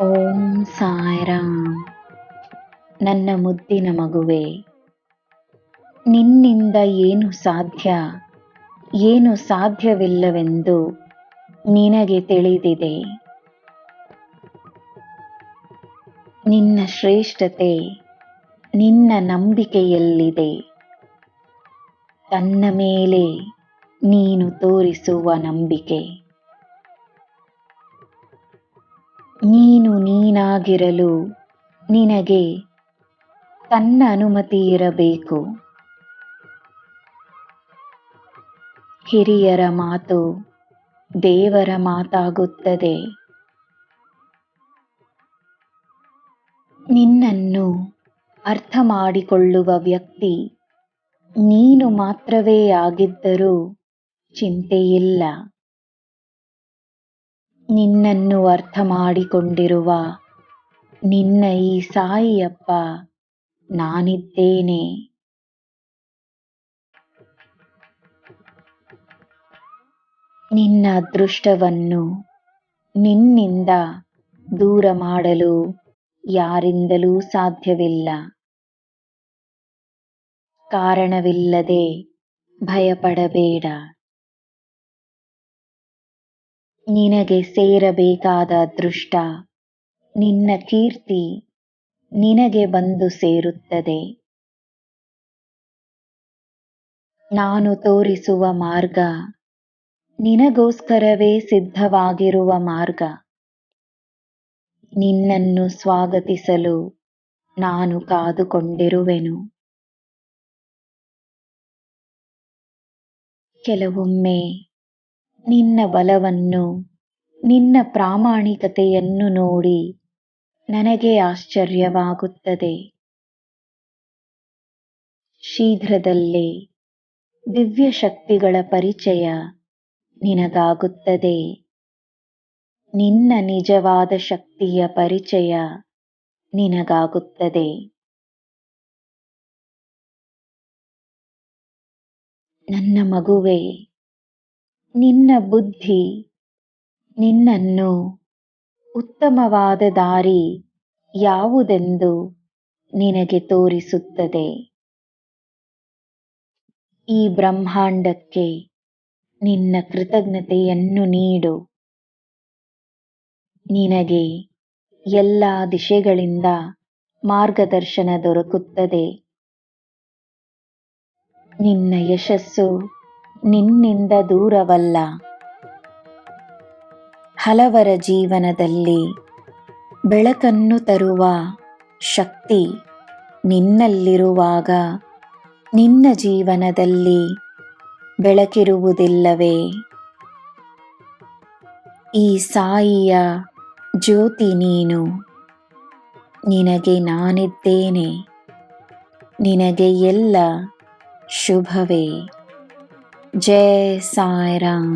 ಓಂ ಸಾಯಿರಾಮ್. ನನ್ನ ಮುದ್ದಿನ ಮಗುವೆ, ನಿನ್ನಿಂದ ಏನು ಸಾಧ್ಯ, ಏನು ಸಾಧ್ಯವಿಲ್ಲವೆಂದು ನಿನಗೆ ತಿಳಿದಿದೆ. ನಿನ್ನ ಶ್ರೇಷ್ಠತೆ ನಿನ್ನ ನಂಬಿಕೆಯಲ್ಲಿದೆ. ತನ್ನ ಮೇಲೆ ನೀನು ತೋರಿಸುವ ನಂಬಿಕೆ. ನೀನು ನೀನಾಗಿರಲು ನಿನಗೆ ತನ್ನ ಅನುಮತಿ ಇರಬೇಕು. ಹಿರಿಯರ ಮಾತು ದೇವರ ಮಾತಾಗುತ್ತದೆ. ನಿನ್ನನ್ನು ಅರ್ಥ ಮಾಡಿಕೊಳ್ಳುವ ವ್ಯಕ್ತಿ ನೀನು ಮಾತ್ರವೇ ಆಗಿದ್ದರೂ ಚಿಂತೆಯಿಲ್ಲ. ನಿನ್ನನ್ನು ಅರ್ಥ ಮಾಡಿಕೊಂಡಿರುವ ನಿನ್ನ ಈ ಸಾಯಿಯಪ್ಪ ನಾನಿದ್ದೇನೆ. ನಿನ್ನ ಅದೃಷ್ಟವನ್ನು ನಿನ್ನಿಂದ ದೂರ ಮಾಡಲು ಯಾರಿಂದಲೂ ಸಾಧ್ಯವಿಲ್ಲ. ಕಾರಣವಿಲ್ಲದೆ ಭಯಪಡಬೇಡ. ನಿನಗೆ ಸೇರಬೇಕಾದ ದೃಷ್ಟ ನಿನ್ನ ಕೀರ್ತಿ ನಿನಗೆ ಬಂದು ಸೇರುತ್ತದೆ. ನಾನು ತೋರಿಸುವ ಮಾರ್ಗ ನಿನಗೋಸ್ಕರವೇ ಸಿದ್ಧವಾಗಿರುವ ಮಾರ್ಗ. ನಿನ್ನನ್ನು ಸ್ವಾಗತಿಸಲು ನಾನು ಕಾದುಕೊಂಡಿರುವೆನು. ಕೆಲವೊಮ್ಮೆ ನಿನ್ನ ಬಲವನ್ನು, ನಿನ್ನ ಪ್ರಾಮಾಣಿಕತೆಯನ್ನು ನೋಡಿ ನನಗೆ ಆಶ್ಚರ್ಯವಾಗುತ್ತದೆ. ಶೀಘ್ರದಲ್ಲೇ ದಿವ್ಯ ಶಕ್ತಿಗಳ ಪರಿಚಯ ನಿನಗಾಗುತ್ತದೆ. ನಿನ್ನ ನಿಜವಾದ ಶಕ್ತಿಯ ಪರಿಚಯ ನಿನಗಾಗುತ್ತದೆ. ನನ್ನ ಮಗುವೆ ನಿನ್ನ ಬುದ್ಧಿ, ನಿನ್ನನ್ನು ಉತ್ತಮವಾದ ದಾರಿ ಯಾವುದೆಂದು ನಿನಗೆ ತೋರಿಸುತ್ತದೆ? ಈ ಬ್ರಹ್ಮಾಂಡಕ್ಕೆ ನಿನ್ನ ಕೃತಜ್ಞತೆಯನ್ನು ನೀಡು. ನಿನಗೆ ಎಲ್ಲ ದಿಶೆಗಳಿಂದ ಮಾರ್ಗದರ್ಶನ ದೊರಕುತ್ತದೆ. ನಿನ್ನ ಯಶಸ್ಸು ನಿನ್ನಿಂದ ದೂರವಲ್ಲ. ಹಲವರ ಜೀವನದಲ್ಲಿ ಬೆಳಕನ್ನು ತರುವ ಶಕ್ತಿ ನಿನ್ನಲ್ಲಿರುವಾಗ ನಿನ್ನ ಜೀವನದಲ್ಲಿ ಬೆಳಕಿರುವುದಿಲ್ಲವೇ. ಈ ಸಾಯಿಯ ಜ್ಯೋತಿ ನೀನು. ನಿನಗೆ ನಾನಿದ್ದೇನೆ. ನಿನಗೆ ಎಲ್ಲ ಶುಭವೇ. ಜಯ ಸಾಯಿರಾಮ್